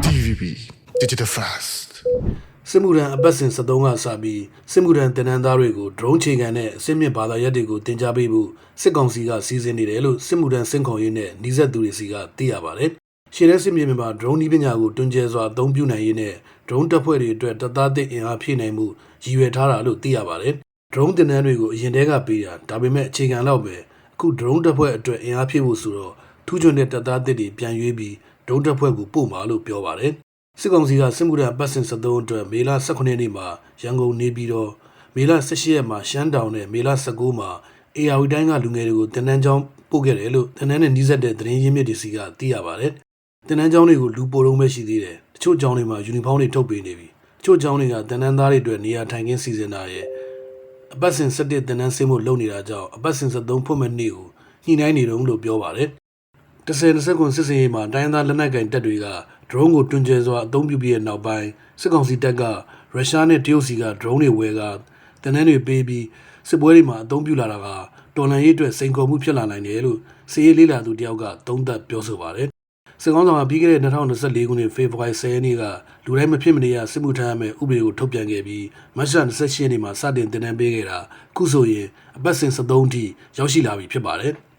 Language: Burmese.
DVB Digital Fast စစ်မှုထမ်းအပတ်စဉ်73ကစပြီးစစ်မှုထမ်းတင်နန်းသားတွေကို drone ချိန်ခံနဲ့အစစ်မြစ်ဘာသာရပ်တွေကိုတင် जा ပေးဖို့စစ်ကောင်စီကစီစဉ်နေတယ်လို့စစ်မှုထမ်းစင်ခေါ်ရေးနဲ့နှီးဆက်သူတွေစီကသိရပါတယ်။ရှေ့တဲ့စစ်မြေပြင်မှာ drone နည်းပညာကိုတွင်ကျဲစွာအသုံးပြုနိုင်ရေးနဲ့ drone တပ်ဖွဲ့တွေအတွက်တပ်သားသစ်အင်အားဖြည့်နိုင်မှုရည်ရွယ်ထားတာလို့သိရပါတယ်။ drone တင်နန်းတွေကိုအရင်တည်းကပေးတာဒါပေမဲ့အခြေခံတော့ပဲအခု drone တပ်ဖွဲ့အတွက်အင်အားဖြည့်ဖို့ဆိုတော့ထူးချွန်တဲ့တပ်သားသစ်တွေပြန်ရွေးပြီး drone တပ်ဖွဲ့ကိုပို့မှာလို့ပြောပါတယ်။စစ်ကောင်စီကစစ်မှုထမ်းအပတ်စဉ်73အတွက်မေလ18ရက်နေ့မှာရန်ကုန်နေပြည်တော်မေလ18ရက်မှာရှမ်းတောင်နဲ့မေလ19မှာအေယာဝီတိုင်းကလူငယ်တွေကိုတင်နန်းကျောင်းပို့ခဲ့တယ်လို့တင်နန်းနဲ့နှီးစပ်တဲ့သတင်းရင်းမြစ်တွေစီကသိရပါတယ်။တင်နန်းကျောင်းတွေကိုလူပိုလုံးပဲရှိသေးတယ်။တချို့ကျောင်းတွေမှာယူနီဖောင်းတွေထုတ်ပေးနေပြီ။တချို့ကျောင်းတွေကတင်နန်းသားတွေအတွက်နေရာထိုင်ခင်းစီစဉ်တာရဲ့အပတ်စဉ်17တင်နန်းဆင်းဖို့လုပ်နေတာကြောင့်အပတ်စဉ်73ဖွင့်မဲ့နေ့ကိုညှိနှိုင်းနေတုံးလို့ပြောပါတယ်။ 10 20ခွန်စစ်စင်ရေးမှာတိုင်းရင်းသားလက်နက်ကင်တပ်တွေက drone ကိုတွင်ကျဲစွာအသုံးပြုပြီးတဲ့နောက်ပိုင်းစစ်ကောင်စီတပ်ကရုရှားနဲ့တရုတ်စီက drone တွေဝယ်ကတနန်းတွေပေးပြီးစစ်ပွဲတွေမှာအသုံးပြုလာတာကတော်လန်ရေးအတွက်စိန်ခေါ်မှုဖြစ်လာနိုင်တယ်လို့စီရေးလေးလာသူတယောက်ကသုံးသပ်ပြောဆိုပါတယ်။စစ်ကောင်ဆောင်ကပြီးခဲ့တဲ့2024ခုနှစ်ဖေဖော်ဝါရီ10ရက်နေ့ကလူတိုင်းမဖြစ်မနေရစစ်မှုထမ်းရမယ့်ဥပဒေကိုထုတ်ပြန်ခဲ့ပြီးမတ်လ28ရက်နေ့မှာစတင်တင်နန်းပေးခဲ့တာအခုဆိုရင်အပတ်စဉ်73အထိရောက်ရှိလာပြီဖြစ်ပါတယ်။